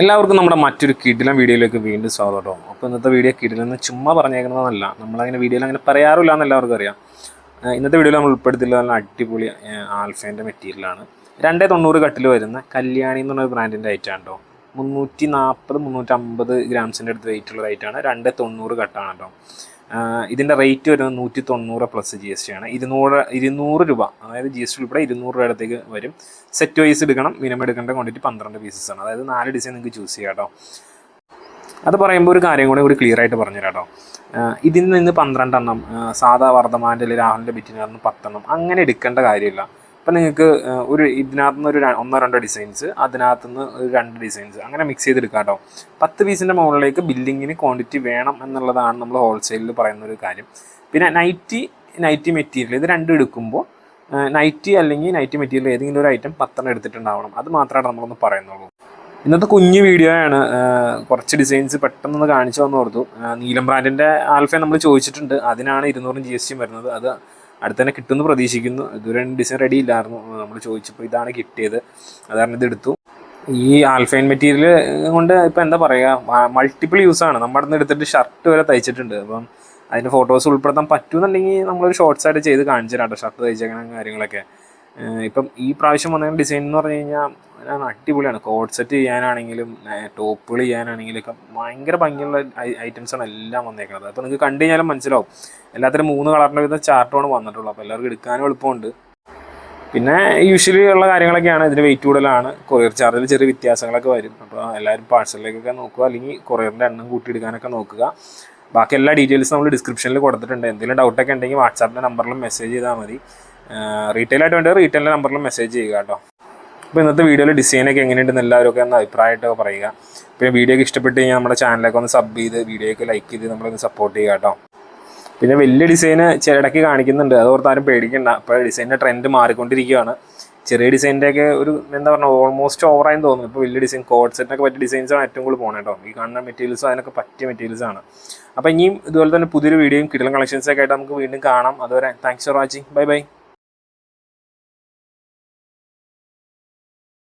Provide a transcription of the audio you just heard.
എല്ലാവർക്കും നമ്മുടെ മറ്റൊരു കിടിലം വീഡിയോയിലേക്ക് വീണ്ടും സ്വാഗതം. അപ്പോൾ ഇന്നത്തെ വീഡിയോ കിടിലെന്ന് ചുമ്മാ പറഞ്ഞേക്കുന്നതല്ല. നമ്മളങ്ങനെ വീഡിയോയിൽ അങ്ങനെ പറയാറില്ല എന്ന് എല്ലാവർക്കും അറിയാം. ഇന്നത്തെ വീഡിയോയിൽ നമ്മൾ ഉൾപ്പെടുത്തിയുള്ള നല്ല അടിപൊളി ആൽഫേന്റെ മെറ്റീരിയലാണ് രണ്ടേ തൊണ്ണൂറ് കട്ടിൽ വരുന്ന കല്യാണി എന്ന് പറഞ്ഞ ബ്രാൻഡിന്റെ ഐറ്റാണ് കേട്ടോ മുന്നൂറ്റി നാൽപ്പത് മുന്നൂറ്റമ്പത് ഗ്രാംസിന്റെ അടുത്ത് വെയിറ്റുള്ള ഐറ്റാണ് രണ്ടേ തൊണ്ണൂറ് കട്ടാണ് കേട്ടോ ഇതിന്റെ റേറ്റ് വരുന്നത് നൂറ്റി തൊണ്ണൂറ് പ്ലസ് ജി എസ് ടി ആണ്. ഇരുന്നൂറ് ഇരുന്നൂറ് രൂപ അതായത് ജി എസ് ടി ഉൾപ്പെടെ ഇരുന്നൂറ് രൂപ അടുത്തേക്ക് വരും. സെറ്റ് വൈസ് എടുക്കണം മിനിമം എടുക്കേണ്ട ക്വാണ്ടിറ്റി പന്ത്രണ്ട് പീസസ് ആണ്. അതായത് നാല് ഡിസൈൻ നിങ്ങൾക്ക് ചൂസ് ചെയ്യാം കേട്ടോ. അത് പറയുമ്പോൾ ഒരു കാര്യം കൂടി കൂടി ക്ലിയർ ആയിട്ട് പറഞ്ഞു കേട്ടോ. ഇതിൽ നിന്ന് പന്ത്രണ്ടെണ്ണം സാധാ വർദ്ധമാന്റെ അല്ലെങ്കിൽ രാഹുലിന്റെ ബിറ്റിനകത്ത് പത്തെണ്ണം അങ്ങനെ എടുക്കേണ്ട കാര്യമില്ല. ഇപ്പം നിങ്ങൾക്ക് ഒരു ഇതിനകത്ത് നിന്ന് ഒരു ഒന്നോ രണ്ടോ ഡിസൈൻസ് അതിനകത്ത് നിന്ന് ഒരു രണ്ട് ഡിസൈൻസ് അങ്ങനെ മിക്സ് ചെയ്തെടുക്കാം കേട്ടോ. പത്ത് പീസിന്റെ മുകളിലേക്ക് ബില്ലിങ്ങിന് ക്വാണ്ടിറ്റി വേണം എന്നുള്ളതാണ് നമ്മൾ ഹോൾസെയിലിൽ പറയുന്ന ഒരു കാര്യം. പിന്നെ നൈറ്റി നൈറ്റി മെറ്റീരിയൽ ഇത് രണ്ടും എടുക്കുമ്പോൾ നൈറ്റി അല്ലെങ്കിൽ നൈറ്റി മെറ്റീരിയൽ ഏതെങ്കിലും ഒരു ഐറ്റം പത്തെണ്ണം എടുത്തിട്ടുണ്ടാവണം. അത് മാത്രമാണ് നമ്മളൊന്ന് പറയുന്നുള്ളൂ. ഇന്നത്തെ കുഞ്ഞു വീഡിയോ ആണ് കുറച്ച് ഡിസൈൻസ് പെട്ടെന്ന് കാണിച്ചു വന്നു ഓർത്തു നീലം ബ്രാൻഡിന്റെ ആൽഫയെ നമ്മൾ ചോദിച്ചിട്ടുണ്ട്. അതിനാണ് ഇരുന്നൂറും ജി എസ് വരുന്നത്. അത് അടുത്ത് തന്നെ കിട്ടുമെന്ന് പ്രതീക്ഷിക്കുന്നു. ഇതുവരെ ഡിസൈൻ റെഡി ഇല്ലായിരുന്നു. നമ്മൾ ചോദിച്ചപ്പോൾ ഇതാണ് കിട്ടിയത്. അതാണ് ഇത് എടുത്തു. ഈ ആൽഫൈൻ മെറ്റീരിയൽ കൊണ്ട് ഇപ്പം എന്താ പറയുക മൾട്ടിപ്പിൾ യൂസ് ആണ്. നമ്മുടെ നിന്ന് എടുത്തിട്ട് ഷർട്ട് വരെ തയ്ച്ചിട്ടുണ്ട്. അപ്പം അതിന്റെ ഫോട്ടോസ് ഉൾപ്പെടുത്താൻ പറ്റുമെന്നുണ്ടെങ്കിൽ നമ്മളൊരു ഷോർട്സ് ആയിട്ട് ചെയ്ത് കാണിച്ചു തരാം ഷർട്ട് തയ്ച്ചേക്കണ കാര്യങ്ങളൊക്കെ. ഇപ്പം ഈ പ്രാവശ്യം വന്ന ഡിസൈൻ എന്ന് പറഞ്ഞു കഴിഞ്ഞാൽ ഞാൻ അടിപൊളിയാണ്. കോഡ് സെറ്റ് ചെയ്യാനാണെങ്കിലും ടോപ്പുകൾ ചെയ്യാനാണെങ്കിലും ഒക്കെ ഭയങ്കര ഭംഗിയുള്ള ഐറ്റംസ് ആണ് എല്ലാം വന്നേക്കുന്നത് അപ്പോൾ നിങ്ങൾക്ക് കണ്ടു കഴിഞ്ഞാലും മനസ്സിലാവും. എല്ലാത്തിനും മൂന്ന് കളറിന്റെ വിധം ചാർട്ടാണ് വന്നിട്ടുള്ളത്. അപ്പോൾ എല്ലാവർക്കും എടുക്കാനും എളുപ്പമുണ്ട്. പിന്നെ യൂഷ്വലി ഉള്ള കാര്യങ്ങളൊക്കെയാണ്. ഇതിന് വെയിറ്റ് കൂടുതലാണ്. കൊറിയർ ചാർജിൽ ചെറിയ വ്യത്യാസങ്ങളൊക്കെ വരും. അപ്പോൾ എല്ലാവരും പാഴ്സലിലേക്കൊക്കെ നോക്കുക. അല്ലെങ്കിൽ കൊറിയറിന്റെ എണ്ണം കൂട്ടിയെടുക്കാനൊക്കെ നോക്കുക. ബാക്കി എല്ലാ ഡീറ്റെയിൽസും നമ്മൾ ഡിസ്ക്രിപ്ഷനിൽ കൊടുത്തിട്ടുണ്ട്. എന്തെങ്കിലും ഡൗട്ടൊക്കെ ഉണ്ടെങ്കിൽ വാട്സാപ്പിന്റെ നമ്പറിലും മെസ്സേജ് ചെയ്താൽ മതി. റീറ്റെയിൽ ആയിട്ട് വേണ്ടത് റീറ്റെയിലിന്റെ നമ്പറിൽ മെസ്സേജ് ചെയ്യുക കേട്ടോ. അപ്പോൾ ഇന്നത്തെ വീഡിയോയിൽ ഡിസൈനൊക്കെ എങ്ങനെയുണ്ടെന്ന് എല്ലാവരും ഒന്ന് അഭിപ്രായമായിട്ടൊക്കെ പറയുക. പിന്നെ വീഡിയോ ഒക്കെ ഇഷ്ടപ്പെട്ട് കഴിഞ്ഞാൽ നമ്മുടെ ചാനലൊക്കെ ഒന്ന് സബ് ചെയ്ത് വീഡിയോയൊക്കെ ലൈക്ക് ചെയ്ത് നമ്മളൊന്ന് സപ്പോർട്ട് ചെയ്യുക കേട്ടോ. പിന്നെ വലിയ ഡിസൈന് ചിലടക്ക് കാണിക്കുന്നുണ്ട്. അത് ഓർത്ത് ആരും പേടിക്കണ്ട. അപ്പോൾ ഡിസൈനിന്റെ ട്രെൻഡ് മാറിക്കൊണ്ടിരിക്കുകയാണ്. ചെറിയ ഡിസൈനിന്റെ ഒക്കെ ഒരു എന്താ പറയുക ഓൾമോസ്റ്റ് ഓവറായി തോന്നുന്നു. ഇപ്പോൾ വലിയ ഡിസൈൻ കോഡ് സെറ്റിനൊക്കെ പറ്റിയ ഡിസൈൻസാണ് ഏറ്റവും കൂടുതൽ പോകണം കേട്ടോ. ഈ കാണുന്ന മെറ്റീരിയൽസും അതിനൊക്കെ പറ്റിയ മെറ്റീരിയൽസാണ് അപ്പോൾ ഇനിയും ഇതുപോലെ തന്നെ പുതിയൊരു വീഡിയോയും കിടലും കളക്ഷൻസൊക്കെ ആയിട്ട് നമുക്ക് വീണ്ടും കാണാം. അതുവരെ thanks for watching bye bye